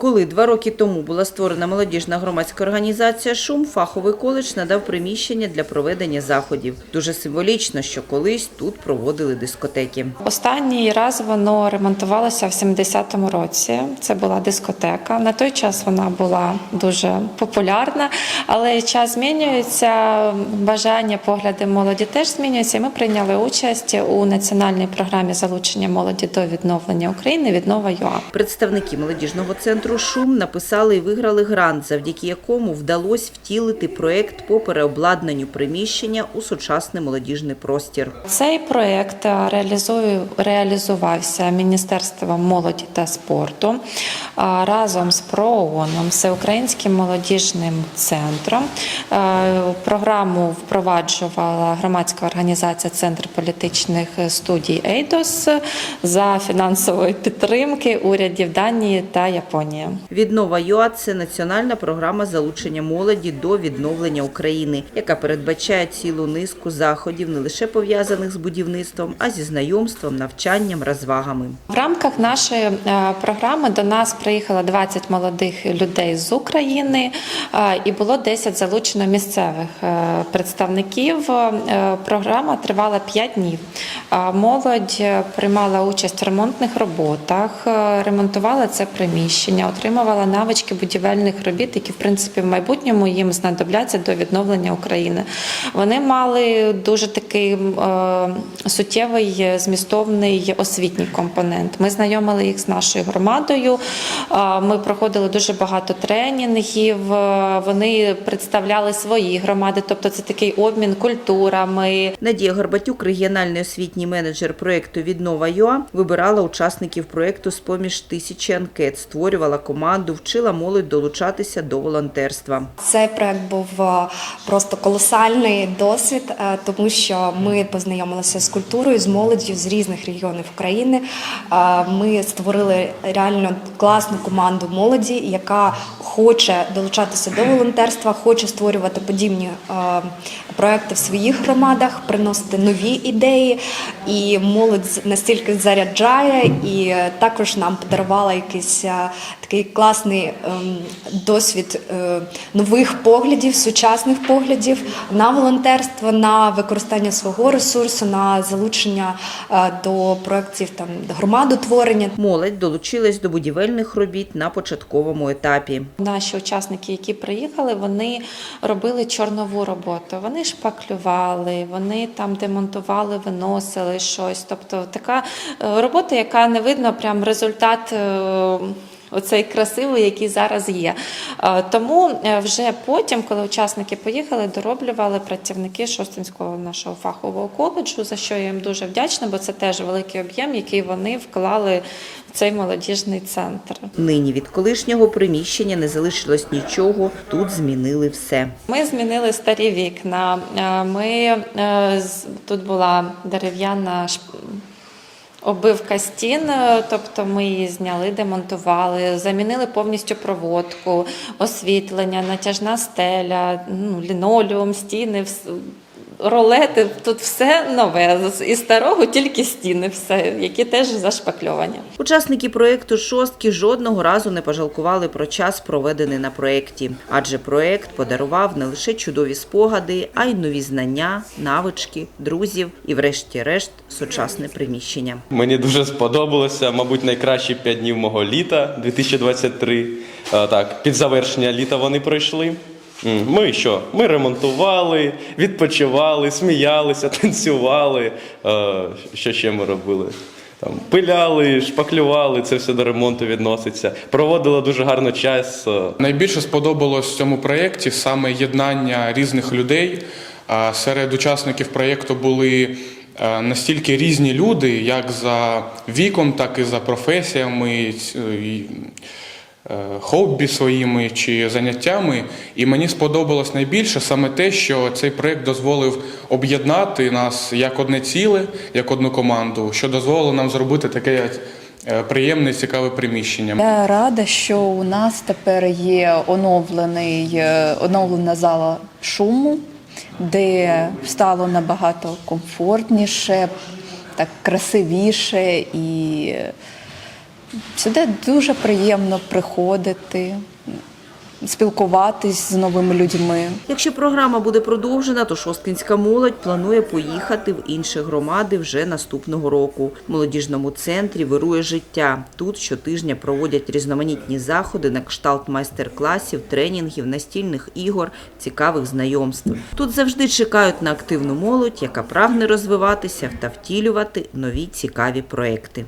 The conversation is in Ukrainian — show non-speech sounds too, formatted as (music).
Коли два роки тому була створена молодіжна громадська організація Шум, фаховий коледж надав приміщення для проведення заходів. Дуже символічно, що колись тут проводили дискотеки. Останній раз воно ремонтувалося в 70-му році. Це була дискотека. На той час вона була дуже популярна, але час змінюється, бажання, погляди молоді теж змінюються. І Ми прийняли участь у національній програмі залучення молоді до відновлення України Віднова ЮА. Представники молодіжного центру Шум написали і виграли грант, завдяки якому вдалося втілити проект по переобладнанню приміщення у сучасний молодіжний простір. Цей проект реалізувався Міністерством молоді та спорту разом з ПРООНом, Всеукраїнським молодіжним центром. Програму впроваджувала громадська організація Центр політичних студій Ейдос за фінансової підтримки урядів Данії та Японії. Віднова ЮА це національна програма залучення молоді до відновлення України, яка передбачає цілу низку заходів, не лише пов'язаних з будівництвом, а зі знайомством, навчанням, розвагами. В рамках нашої е, програми до нас приїхало 20 молодих людей з України е, і було 10 залучено місцевих е, представників. Програма тривала 5 днів. Молодь приймала участь в ремонтних роботах, ремонтувала це приміщення, отримувала навички будівельних робіт, які в принципі в майбутньому їм знадобляться до відновлення України. Вони мали дуже такий е, суттєвий змістовний освітній компонент. Ми знайомили їх з нашою громадою. е, Ми проходили дуже багато тренінгів. е, Вони представляли свої громади, тобто це такий обмін культурами. Надія Горбатюк, регіональний освітній менеджер проєкту Віднова ЮА, вибирала учасників проєкту з поміж тисячі анкет, створювала команду, вчила молодь долучатися до волонтерства. Цей проект був е, просто колосальний досвід, е, тому що ми познайомилися з культурою, з молоддю з різних регіонів України. Е, Ми створили реально класну команду молоді, яка хоче долучатися до волонтерства, хоче створювати подібні проекти в своїх громадах, приносити нові ідеї. І молодь настільки заряджає, і е, також нам подарувала якийсь е, такий класний ем, досвід е, нових поглядів, сучасних поглядів на волонтерство, на використання свого ресурсу, на залучення е, до проєктів там громадотворення. Молодь долучилась до будівельних робіт на початковому етапі. Наші учасники, які приїхали, вони робили чорнову роботу. Вони шпаклювали, вони там демонтували, виносили щось. Тобто така е, робота, яка не видно прям результат. Оцей красивий, який зараз є. Е, Тому е, вже потім, коли учасники поїхали, дороблювали працівники Шостинського нашого фахового коледжу, за що я їм дуже вдячна, бо це теж великий об'єм, який вони вклали в цей молодіжний центр. Нині від колишнього приміщення не залишилось нічого, тут змінили все. Ми змінили старі вікна. Е, Ми тут була дерев'яна шп- оббивка стін, е, тобто ми її зняли, демонтували, замінили повністю проводку, освітлення, натяжна стеля, ну, лінолеум, стіни. Ролети, тут все нове. З- Із старого тільки стіни, все, які теж зашпакльовані. Учасники проєкту шостки жодного разу не пожалкували про час, проведений на проєкті, адже проєкт подарував не лише чудові спогади, а й нові знання, навички, друзів і, врешті-решт, сучасне приміщення. Мені дуже сподобалося, мабуть, найкращі 5 днів мого літа 2023. Е, Так, під завершення літа вони пройшли. Ми що? Ми ремонтували, відпочивали, сміялися, (laughs) танцювали. Е, Що ще ми робили? Там пиляли, шпаклювали, це все до ремонту відноситься. Проводили дуже гарно час. е, Найбільше сподобалось в цьому проєкті саме єднання різних людей. Серед учасників проєкту були е, настільки різні люди, як за віком, так і за професіями, е, хобі своїми чи заняттями. І мені сподобалось найбільше саме те, що цей проєкт дозволив об'єднати нас як одне ціле, як одну команду, що дозволило нам зробити таке е, приємне, цікаве приміщення. Я рада, що у нас тепер є оновлений, е, оновлена зала шуму, де стало набагато комфортніше, так красивіше і Сюди дуже приємно приходити, спілкуватись з новими людьми. Якщо програма буде продовжена, то шосткинська молодь планує поїхати в інші громади вже наступного року. В молодіжному центрі вирує життя. Тут щотижня проводять різноманітні заходи на кшталт майстер-класів, тренінгів, настільних ігор, цікавих знайомств. Тут завжди чекають на активну молодь, яка прагне розвиватися та втілювати нові цікаві проекти.